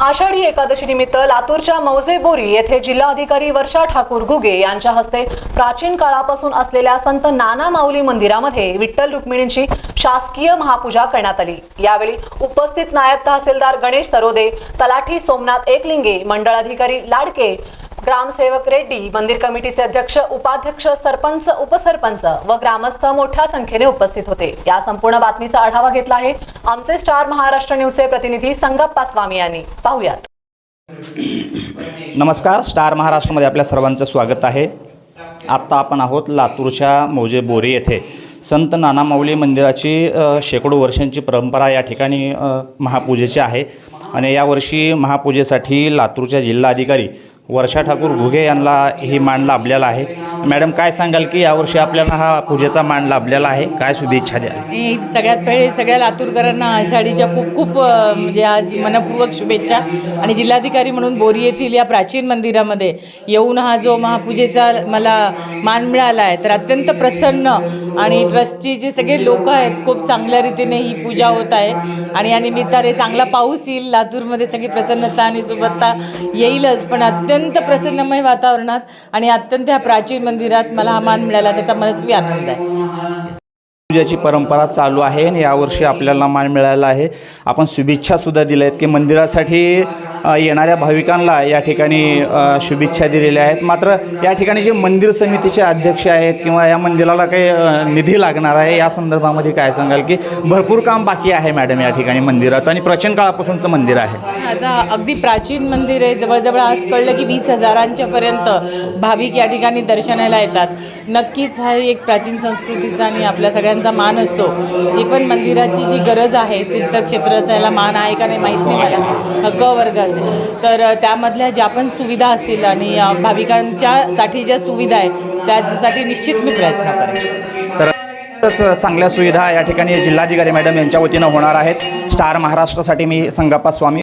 आषाढी एकादशी निमित्त लातूरच्या मौजे बोरी येथे जिल्हाधिकारी वर्षा ठाकूर घुगे यांच्या हस्ते प्राचीन काळापासून असलेल्या संत नाना माऊली मंदिरामध्ये विठ्ठल रुक्मिणींची शासकीय महापूजा करण्यात आली. यावेळी उपस्थित नायब तहसीलदार गणेश सरोदे तलाठी सोमनाथ एकलिंगे मंडळ अधिकारी लाडके ग्रामसेवक रेड्डी मंदिर कमिटीचे अध्यक्ष उपाध्यक्ष सरपंच उपसरपंच व ग्रामस्थ मोठ्या संख्येने उपस्थित होते. या संपूर्ण बातमीचा आढावा घेतला आहे आमचे स्टार महाराष्ट्र न्यूजचे प्रतिनिधी संगप्पा स्वामी यांनी. पाहुयात. नमस्कार स्टार महाराष्ट्रामध्ये आपल्या सर्वांचं स्वागत आहे. आत्ता आपण आहोत लातूरच्या मौजे बोरी येथे. संत नाना माऊली मंदिराची शेकडो वर्षांची परंपरा या ठिकाणी महापूजेची आहे. आणि यावर्षी महापूजेसाठी लातूरच्या जिल्हाधिकारी वर्षा ठाकूर घुगे यांना ही मान लाभलेला आहे. मॅडम काय सांगाल की यावर्षी आपल्याला हा पूजेचा मान लाभलेला आहे? काय शुभेच्छा द्या आणि सगळ्यात पहिले सगळ्या लातूरकरांना आषाढीच्या खूप खूप म्हणजे आज मनपूर्वक शुभेच्छा. आणि जिल्हाधिकारी म्हणून बोरी येथील या प्राचीन मंदिरामध्ये येऊन हा जो महापूजेचा मला मान मिळाला आहे तर अत्यंत प्रसन्न आणि ट्रस्टचे जे सगळे लोक आहेत खूप चांगल्या रीतीने ही पूजा होत आहे. आणि या निमित्ताने चांगला पाऊस येईल लातूरमध्ये सगळी प्रसन्नता आणि सुबत्ता येईलच पण अत्यंत अत्यंत प्रसन्नमय वातावरणात आणि अत्यंत ह्या प्राचीन मंदिरात मला हा मान मिळाला त्याचा मनस्वी आनंद आहे. पूजाची परंपरा चालू आहे आणि यावर्षी आपल्याला मान मिळाला आहे. आपण शुभेच्छासुद्धा दिल्या आहेत की मंदिरासाठी येणाऱ्या भाविकांना या ठिकाणी शुभेच्छा दिलेल्या आहेत. मात्र या ठिकाणी जे मंदिर समितीचे अध्यक्ष आहेत किंवा या मंदिराला काही निधी लागणार आहे या संदर्भामध्ये काय सांगाल की भरपूर काम बाकी आहे मॅडम या ठिकाणी मंदिराचं आणि प्राचीन काळापासूनचं मंदिर आहे. आता अगदी प्राचीन मंदिर आहे. जवळजवळ आज कळलं की वीस हजारांच्या पर्यंत भाविक या ठिकाणी दर्शनाला येतात. नक्कीच हा एक प्राचीन संस्कृतीचा आणि आपल्या सगळ्यांचा मान असतो. जी पण मंदिराची जी गरज आहे तीर्थक्षेत्राचा याला मान आहे का नाही माहीत नाही मला. क वर्ग असेल. तर त्यामधल्या ज्या पण सुविधा असतील आणि भाविकांच्यासाठी ज्या सुविधा आहे त्याच्यासाठी निश्चित मी प्रयत्न करेन. तर चांगल्या सुविधा या ठिकाणी जिल्हाधिकारी मॅडम यांच्या वतीनं होणार आहेत. स्टार महाराष्ट्रासाठी मी संगप्पा स्वामी